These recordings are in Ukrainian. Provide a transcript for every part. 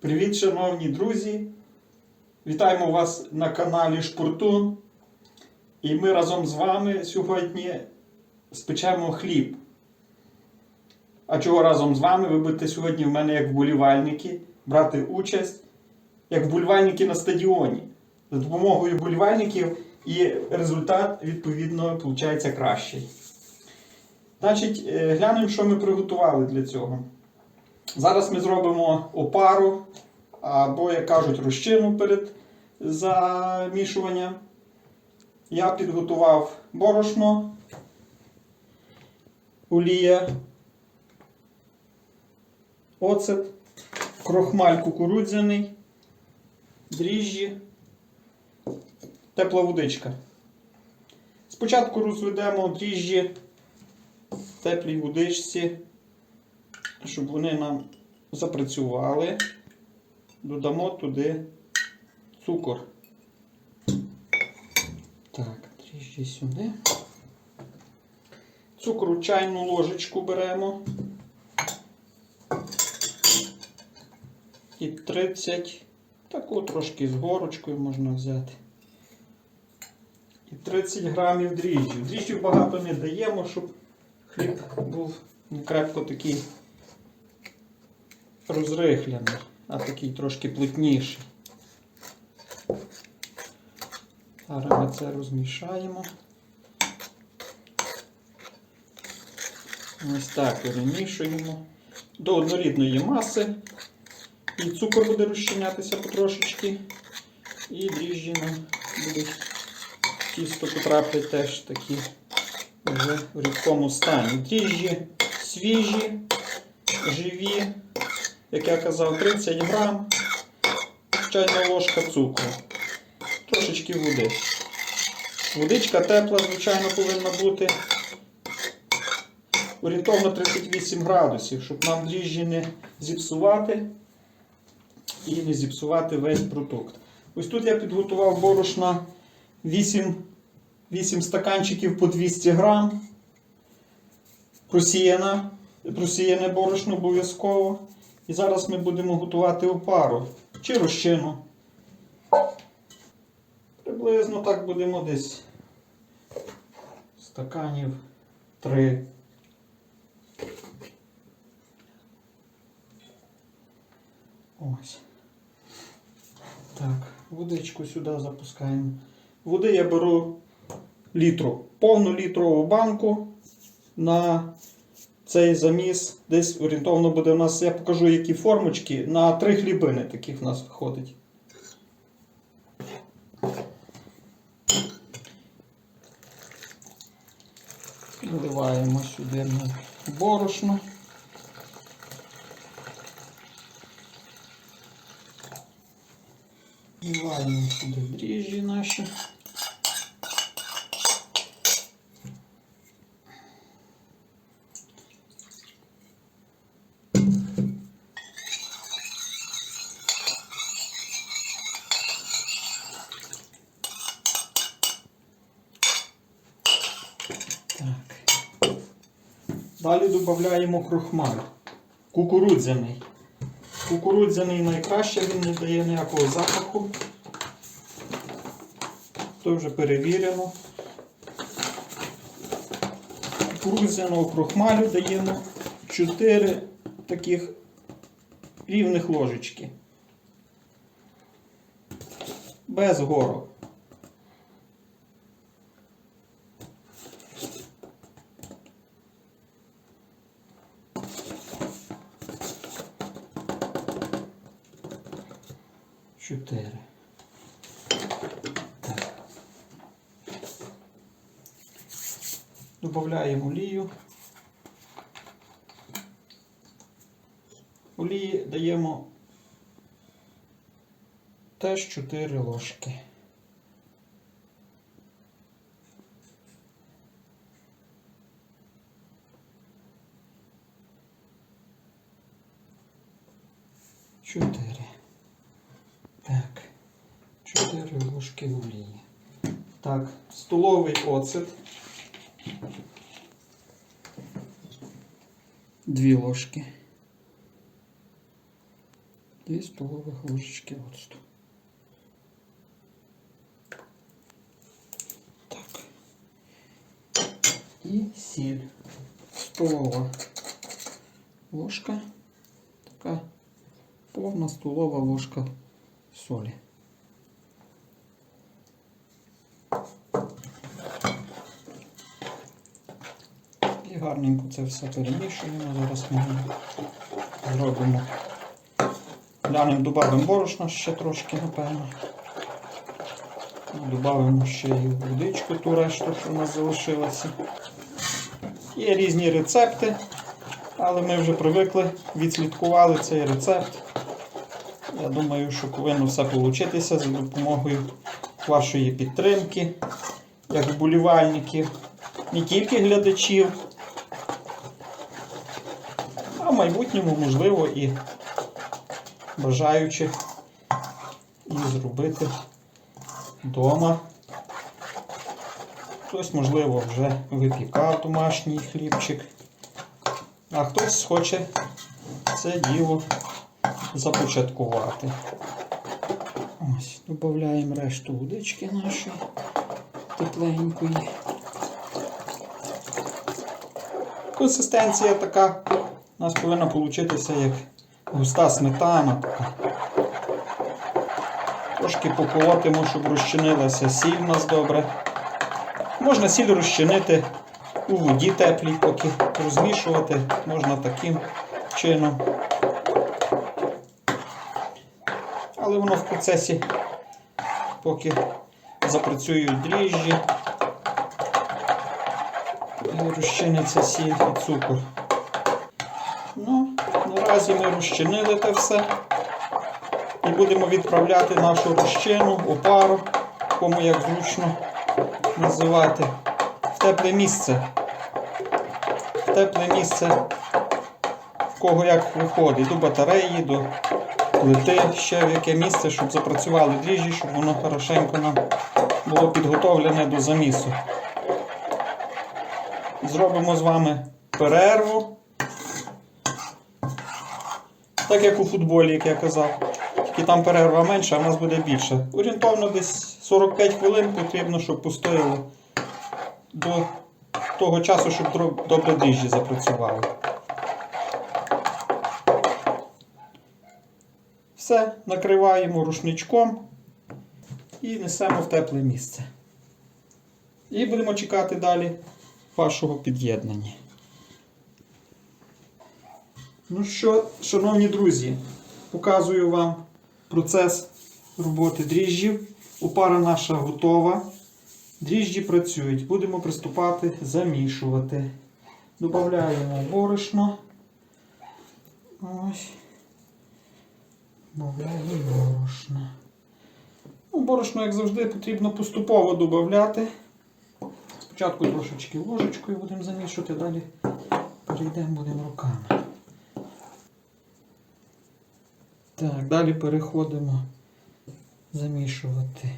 Привіт, шановні друзі! Вітаємо вас на каналі Шпуртун. І ми разом з вами сьогодні спечемо хліб. А чого разом з вами? Ви будете сьогодні в мене як вболівальники брати участь як вболівальники на стадіоні. За допомогою вболівальників і результат, відповідно, виходить кращий. Значить, е, глянемо, що ми приготували для цього. Зараз ми зробимо опару, або, як кажуть, розчину перед замішуванням. Я підготував борошно, олія, оцет, крохмаль кукурудзяний, дріжджі, тепла водичка. Спочатку розведемо дріжджі в теплій водичці щоб вони нам запрацювали, додамо туди цукор. Так, трішки сюди. Цукру чайну ложечку беремо. І 30, таку трошки з горочкою можна взяти. І 30 грамів дріжджів. Дріжджів багато не даємо, щоб хліб був не крепко такий розрихляний, а такий трошки плотніший. Зараз ми це розмішаємо. Ось так перемішуємо до однорідної маси. І цукор буде розчинятися потрошечки. І дріжджі нам будуть тісто потраплять теж такі вже в рідкому стані. Дріжджі свіжі, живі як я казав, 30 грам, чайна ложка цукру, трошечки води. Водичка тепла, звичайно, повинна бути орієнтовно 38 градусів, щоб нам дріжджі не зіпсувати і не зіпсувати весь продукт. Ось тут я підготував борошна 8, 8 стаканчиків по 200 грам. Просіяна, просіяне борошно обов'язково. І зараз ми будемо готувати опару чи розчину. Приблизно так будемо десь стаканів 3. Ось. Так, водичку сюди запускаємо. Води я беру літру, повну літрову банку на цей заміс десь орієнтовно буде у нас, я покажу, які формочки, на три хлібини таких в нас виходить. Наливаємо сюди на борошно. Вливаємо сюди дріжджі наші. Далі додаємо крохмаль. Кукурудзяний. Кукурудзяний найкраще, він не дає ніякого запаху. Це вже перевірено. Кукурудзяного крохмалю даємо 4 таких рівних ложечки. Без горок. Чотири. Так. Добавляємо олію. Олії даємо теж 4 ложки. Чотири. 4 ложки олії. Так, столовий оцет. Дві ложки. 2 столових ложечки оцту. Так. І сіль. Столова ложка. Така повна столова ложка солі. Гарненько це все перемішуємо. Зараз ми зробимо. Глянемо, додамо борошна ще трошки, напевно. Додамо ще і водичку, ту решту, що в нас залишилося. Є різні рецепти, але ми вже привикли, відслідкували цей рецепт. Я думаю, що повинно все вийти за допомогою вашої підтримки, як вболівальників, не тільки глядачів, а в майбутньому, можливо, і бажаючих і зробити вдома. Хтось, можливо, вже випікав домашній хлібчик, а хтось хоче це діло започаткувати. Ось, додаємо решту водички нашої тепленької. Консистенція така у нас повинна получитися як густа сметана. Трошки поколотимо, щоб розчинилася сіль у нас добре. Можна сіль розчинити у воді теплій, поки розмішувати можна таким чином. Але воно в процесі, поки запрацюють дріжджі, розчиниться сіль і цукор. Ну, наразі ми розчинили те все. І будемо відправляти нашу розчину, опару, кому як зручно називати, в тепле місце. В тепле місце, в кого як виходить, до батареї, до плити, ще в яке місце, щоб запрацювали дріжджі, щоб воно хорошенько нам було підготовлене до замісу. Зробимо з вами перерву. Так як у футболі, як я казав. Тільки там перерва менша, а в нас буде більше. Орієнтовно десь 45 хвилин потрібно, щоб постояло до того часу, щоб добре дріжджі запрацювали. Все, накриваємо рушничком і несемо в тепле місце. І будемо чекати далі вашого під'єднання. Ну що, шановні друзі, показую вам процес роботи дріжджів. Опара наша готова. Дріжджі працюють. Будемо приступати замішувати. Додаємо борошно. Ось. Додаємо борошно. Ну, борошно, як завжди, потрібно поступово додати. Спочатку трошечки ложечкою будемо замішувати, далі перейдемо будемо руками. Так, далі переходимо замішувати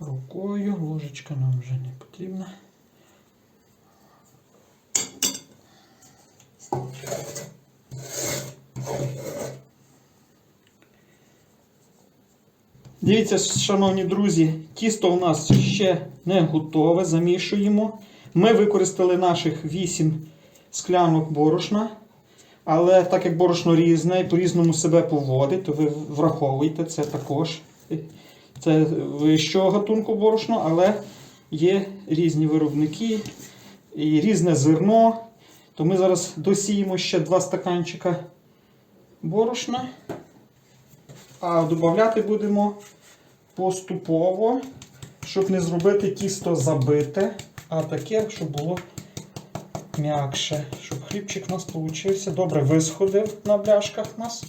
рукою. Ложечка нам вже не потрібна. Дивіться, шановні друзі, тісто у нас ще не готове, замішуємо. Ми використали наших 8 склянок борошна. Але так як борошно різне і по-різному себе поводить, то ви враховуйте це також. Це вищого гатунку борошно, але є різні виробники і різне зерно. То ми зараз досіємо ще 2 стаканчика борошна. А додати будемо поступово, щоб не зробити тісто забите, а таке, щоб було м'якше, щоб хлібчик у нас получився. Добре висходив на бляшках у нас.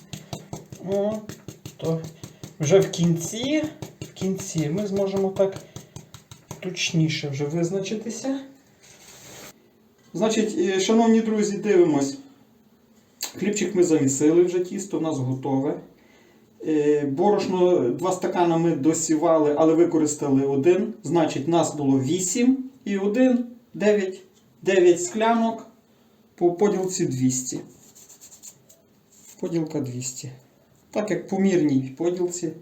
О, то вже в кінці, в кінці ми зможемо так точніше вже визначитися. Значить, е, шановні друзі, дивимось. Хлібчик ми замісили вже тісто, у нас готове. Е, Борошно 2 стакана ми досівали, але використали один. Значить, нас було 8 і 1, 9. 9 склянок по поділці 200. Поділка 200. Так як по мірній поділці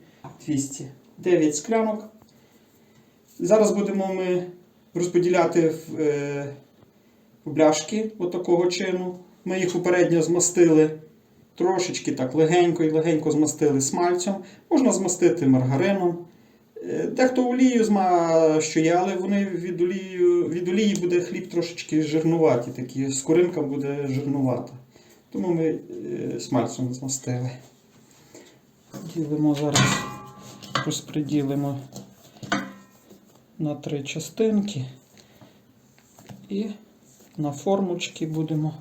200. 9 склянок. Зараз будемо ми розподіляти в, е, в бляшки отакого чину. Ми їх попередньо змастили трошечки так легенько і легенько змастили смальцем. Можна змастити маргарином. Е, Дехто олією змащує, але вони від олії, від олії буде хліб трошечки жирнуваті, такі, скоринка буде жирнувата. Тому ми е, смальцем змастили. Ділимо зараз, розподілимо на три частинки і на формочки будемо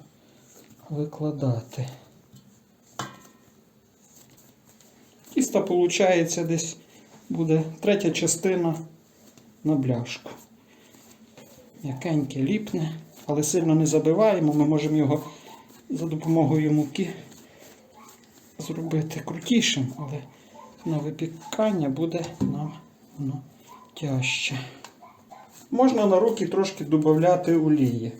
викладати. Тісто виходить десь буде третя частина на бляшку. М'якеньке ліпне, але сильно не забиваємо, ми можемо його за допомогою муки зробити крутішим, але на випікання буде нам воно тяжче. Можна на руки трошки додати олії.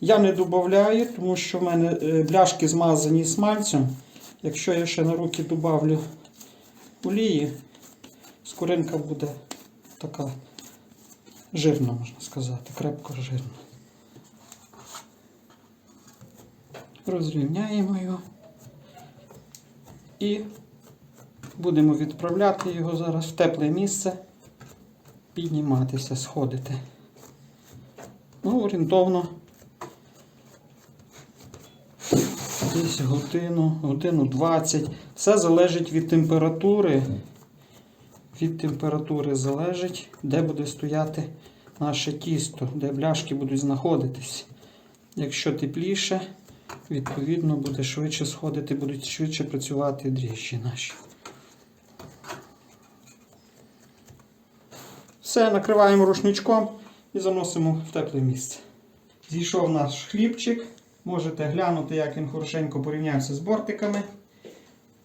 Я не додаю, тому що в мене е, бляшки змазані смальцем. Якщо я ще на руки додавлю олії, скоринка буде така жирна, можна сказати, крепко жирна. Розрівняємо його і будемо відправляти його зараз в тепле місце, підніматися, сходити. Ну, орієнтовно десь годину, годину 20. Все залежить від температури. Від температури залежить, де буде стояти наше тісто, де бляшки будуть знаходитись. Якщо тепліше, відповідно буде швидше сходити, будуть швидше працювати дріжджі наші. Все, накриваємо рушничком і заносимо в тепле місце. Зійшов наш хлібчик. Можете глянути, як він хорошенько порівнявся з бортиками.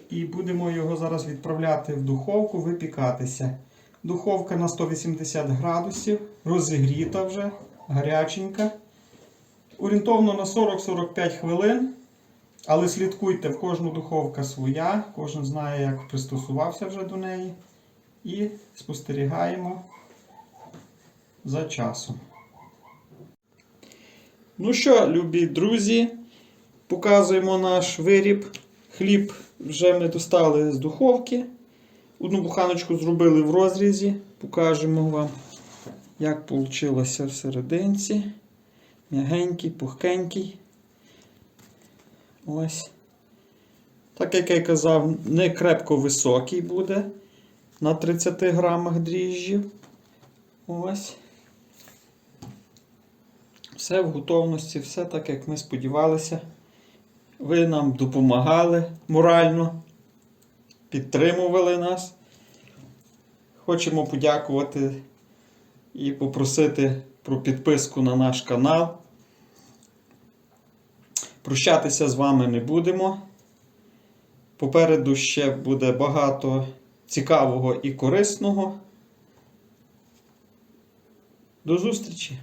І будемо його зараз відправляти в духовку, випікатися. Духовка на 180 градусів, розігріта вже, гаряченька. Орієнтовно на 40-45 хвилин. Але слідкуйте, в кожну духовка своя, кожен знає, як пристосувався вже до неї. І спостерігаємо за часом. Ну що, любі друзі, показуємо наш виріб. Хліб вже ми достали з духовки. Одну буханочку зробили в розрізі. Покажемо вам, як вийшло всерединці. М'ягенький, пухкенький. Ось. Так як я казав, не крепко високий буде на 30 грамах дріжджів. Ось. Все в готовності, все так, як ми сподівалися. Ви нам допомагали морально, підтримували нас. Хочемо подякувати і попросити про підписку на наш канал. Прощатися з вами не будемо. Попереду ще буде багато цікавого і корисного. До зустрічі!